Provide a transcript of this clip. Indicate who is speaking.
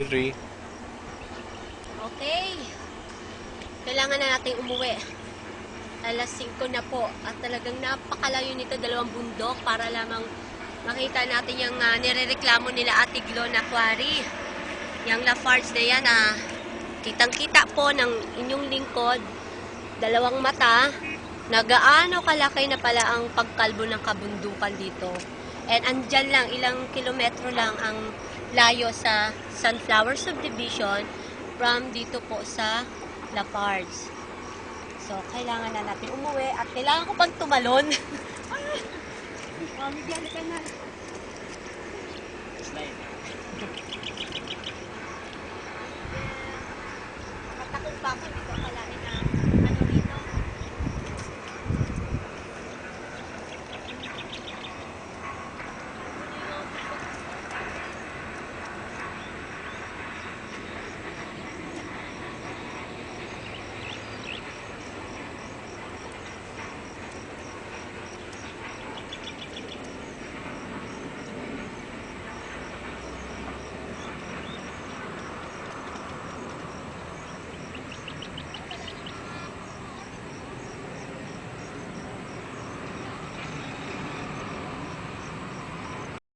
Speaker 1: Three.
Speaker 2: Okay. Kailangan na nating umuwi. Alas 5 na po. At talagang napakalayo nito, dalawang bundok para lamang makita natin yung uh, nirereklamo nila Ate Glo na quarry. Yung Lafarge na yan, ah, kitang-kita po ng inyong lingkod, dalawang mata, na gaano kalaki na pala ang pagkalbo ng kabundukan dito. And andyan lang, ilang kilometro lang ang layo sa Sunflower Subdivision from dito po sa Lafarge. So, kailangan na natin umuwi at kailangan ko pang tumalon. Mami, diyan ka na. Katakot pa ako, hindi ko akalain